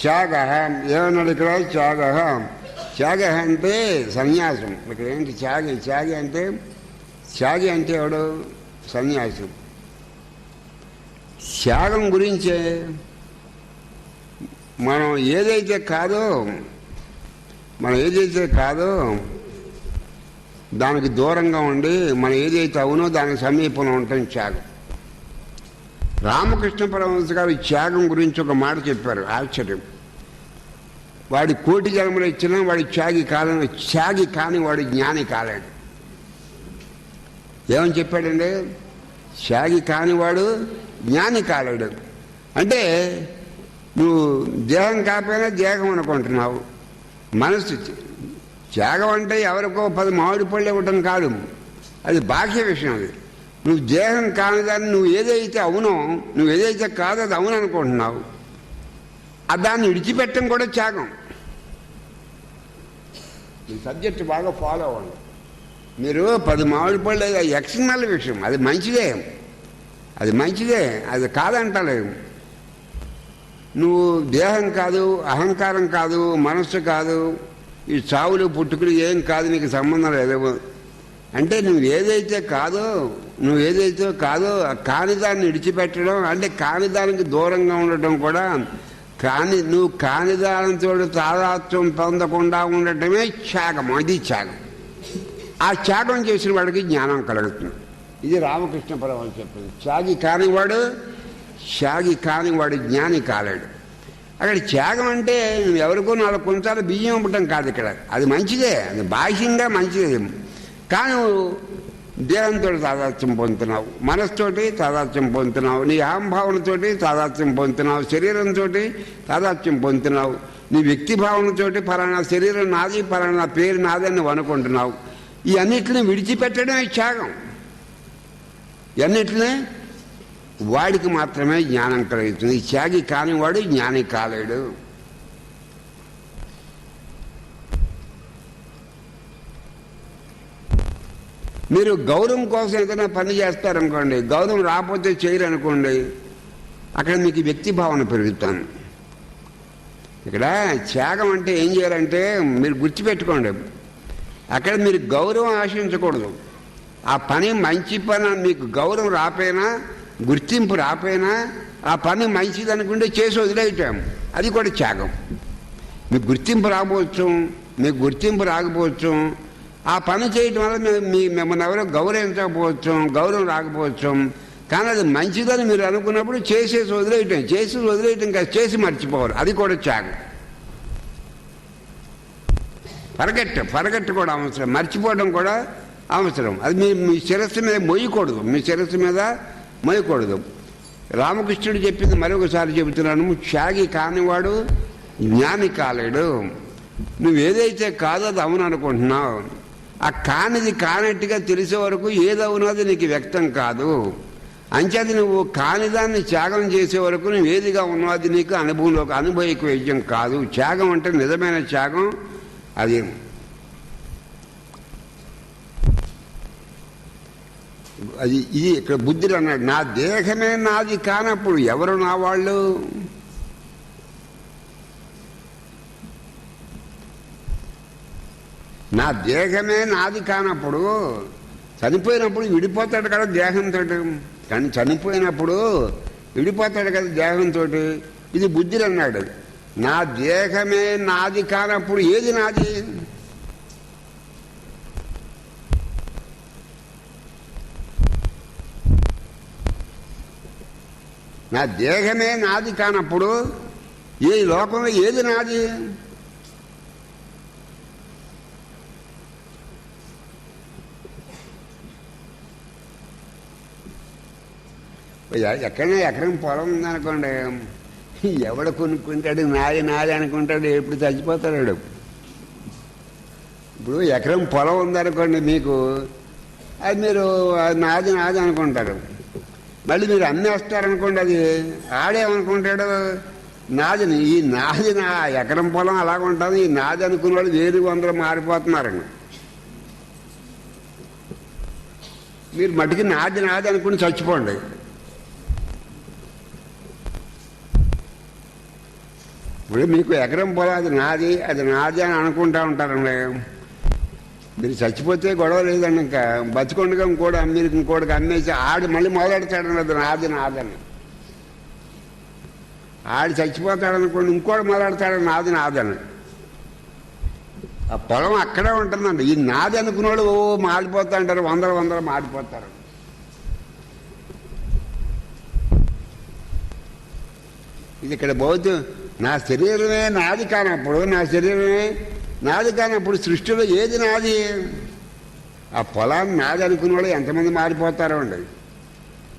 త్యాగ ఏమన్నాడు ఇక్కడ త్యాగ. త్యాగ అంటే సన్యాసం. ఇక్కడ ఏంటి త్యాగి? త్యాగి అంటే త్యాగి అంటే ఎవడు? సన్యాసం. త్యాగం గురించే మనం ఏదైతే కాదో మనం ఏదైతే కాదో దానికి దూరంగా ఉండి మనం ఏదైతే అవునో దానికి సమీపంలో ఉంటాం త్యాగం. రామకృష్ణ పరమహంస గారు త్యాగం గురించి ఒక మాట చెప్పారు ఆశ్చర్యం. వాడి కోటి జన్మలు ఇచ్చినా వాడి త్యాగి కాలని త్యాగి కాని వాడు జ్ఞాని కాలేడు. ఏమని చెప్పాడండి? త్యాగి కానివాడు జ్ఞాని కాలేడు. అంటే నువ్వు దేహం కాకపోయినా దేహం అనుకుంటున్నావు. మనసు త్యాగం అంటే ఎవరికో పది మామిడి పళ్ళు ఇవ్వటం కాదు. అది బాహ్య విషయం అది. నువ్వు దేహం కానిదాన్ని నువ్వు ఏదైతే అవునో నువ్వు ఏదైతే కాదో అది అవును అనుకుంటున్నావు. దాన్ని విడిచిపెట్టడం కూడా త్యాగం. ఈ సబ్జెక్ట్ బాగా ఫాలో అవ్వండి. మీరు పది మామిడి పళ్ళు అది ఎక్స్టర్నల్ విషయం అది మంచిదే. అది మంచిదే అది కాదంటలేదు. నువ్వు దేహం కాదు అహంకారం కాదు మనస్సు కాదు ఈ చావులు పుట్టుకులు ఏం కాదు నీకు సంబంధం లేదు. అంటే నువ్వు ఏదైతే కాదో నువ్వు ఏదైతే కాదో ఆ కాని దాన్ని విడిచిపెట్టడం అంటే కాని దానికి దూరంగా ఉండటం కూడా కాని నువ్వు కాని దానితో తాదాత్వం పొందకుండా ఉండటమే త్యాగం. అది త్యాగం. ఆ త్యాగం చేసిన వాడికి జ్ఞానం కలుగుతుంది. ఇది రామకృష్ణ పరమని చెప్పింది. త్యాగి కానివాడు త్యాగి కానివాడు జ్ఞాని కాలేడు. అక్కడ త్యాగం అంటే నువ్వు ఎవరికో నాలుగు కొంచాలు బియ్యం ఇవ్వటం కాదు ఇక్కడ. అది మంచిదే. అది బాహ్యంగా మంచిదే. కానీ నువ్వు దేహంతో తాదాత్యం పొందుతున్నావు మనసుతోటి తాదాత్యం పొందుతున్నావు నీ అహంభావనతోటి తాదాత్యం పొందుతున్నావు శరీరంతో తాదాత్యం పొందుతున్నావు నీ వ్యక్తి భావనతోటి పలానా శరీరం నాది పలానా పేరు నాదని నువ్వు అనుకుంటున్నావు. ఈ అన్నిటిని విడిచిపెట్టడమే త్యాగం. ఇవన్నిటిని వాడికి మాత్రమే జ్ఞానం కలుగుతుంది ఈ త్యాగి కానివాడు జ్ఞాని కాలేడు. మీరు గౌరవం కోసం ఏదైనా పని చేస్తారనుకోండి గౌరవం రాకపోతే చేయరు అనుకోండి అక్కడ మీకు వ్యక్తి భావన పెరుగుతాను. ఇక్కడ త్యాగం అంటే ఏం చేయాలంటే మీరు గుర్తుపెట్టుకోండి అక్కడ మీరు గౌరవం ఆశించకూడదు. ఆ పని మంచి పని మీకు గౌరవం రాపోయినా గుర్తింపు రాపోయినా ఆ పని మంచిది అనుకుంటే చేసి వదిలేయటం. అది కూడా త్యాగం. మీకు గుర్తింపు రాకపోవచ్చు మీకు గుర్తింపు రాకపోవచ్చు ఆ పని చేయటం వల్ల మీ- మిమ్మల్ని ఎవరో గౌరవించకపోవచ్చు గౌరవం రాకపోవచ్చు. కానీ అది మంచిదని మీరు అనుకున్నప్పుడు చేసేసి వదిలేయటం చేసి వదిలేయటం కాదు చేసి మర్చిపోవాలి. అది కూడా త్యాగం. పరగట్టు పరగట్టు కూడా అవసరం. మర్చిపోవడం కూడా అవసరం. అది మీ మీ శిరస్సు మీద మొయ్యకూడదు మీ శిరస్సు మీద మొయ్యకూడదు రామకృష్ణుడు చెప్పింది మరొకసారి చెబుతున్నాను. త్యాగి కానివాడు జ్ఞాని కాలేడు. నువ్వేదైతే కాదో అది అవును అనుకుంటున్నావు. ఆ కానిది కానట్టుగా తెలిసే వరకు ఏదవునది నీకు వ్యక్తం కాదు. అంచేది నువ్వు కానిదాన్ని త్యాగం చేసే వరకు నువ్వు ఏదిగా ఉన్నది నీకు అనుభవంలో అనుభవిక వైద్యం కాదు. త్యాగం అంటే నిజమైన త్యాగం అది. అది ఇది ఇక్కడ బుద్ధుడు అన్నాడు నా దేహమే నాది కానప్పుడు ఎవరు నా వాళ్ళు? నా దేహమే నాది కానప్పుడు చనిపోయినప్పుడు విడిపోతాడు కదా దేహంతో. కానీ చనిపోయినప్పుడు విడిపోతాడు కదా దేహంతో. ఇది బుద్ధిని అన్నాడు. నా దేహమే నాది కానప్పుడు ఏది నాది? నా దేహమే నాది కానప్పుడు ఈ లోకంలో ఏది నాది? ఎక్కడైనా ఎకరం పొలం ఉందనుకోండి. ఎవడు కొనుక్కుంటాడు నాది నాది అనుకుంటాడు ఎప్పుడు చచ్చిపోతాడు ఇప్పుడు ఎకరం పొలం ఉందనుకోండి మీకు అది మీరు నాది నాది అనుకుంటారు. మళ్ళీ మీరు అమ్మేస్తారనుకోండి అది ఆడేమనుకుంటాడు? నాది ఈ నాది నా ఎకరం పొలం అలాగ ఉంటుంది ఈ నాది అనుకున్న వాళ్ళు వేరు వందలు మారిపోతున్నారండి. మీరు మటుకి నాది నాది అనుకుని చచ్చిపోండి. ఇప్పుడు మీకు ఎకరం పొలం అది నాది అది నాది అని అనుకుంటా ఉంటారండి మీరు. చచ్చిపోతే గొడవ లేదండి ఇంకా. బతికొండగా ఇంకోటి మీరు ఇంకోటికి అమ్మేసి ఆడు మళ్ళీ మొదలెడతాడండి అది నాది నాదని. ఆడు చచ్చిపోతాడనుకోండి ఇంకోటి మొదలెడతాడు నాది నాదని. ఆ పొలం అక్కడే ఉంటుందండి. ఈ నాది అనుకున్నోడు ఓ మాడిపోతా అంటారు వందల వందలు మాడిపోతారు. ఇది ఇక్కడ బౌద్ధ నా శరీరమే నాది కానప్పుడు నా శరీరమే నాది కానప్పుడు సృష్టిలో ఏది నాది? ఆ పొలాన్ని నాది అనుకున్నవాడు ఎంతమంది మారిపోతారో అండి.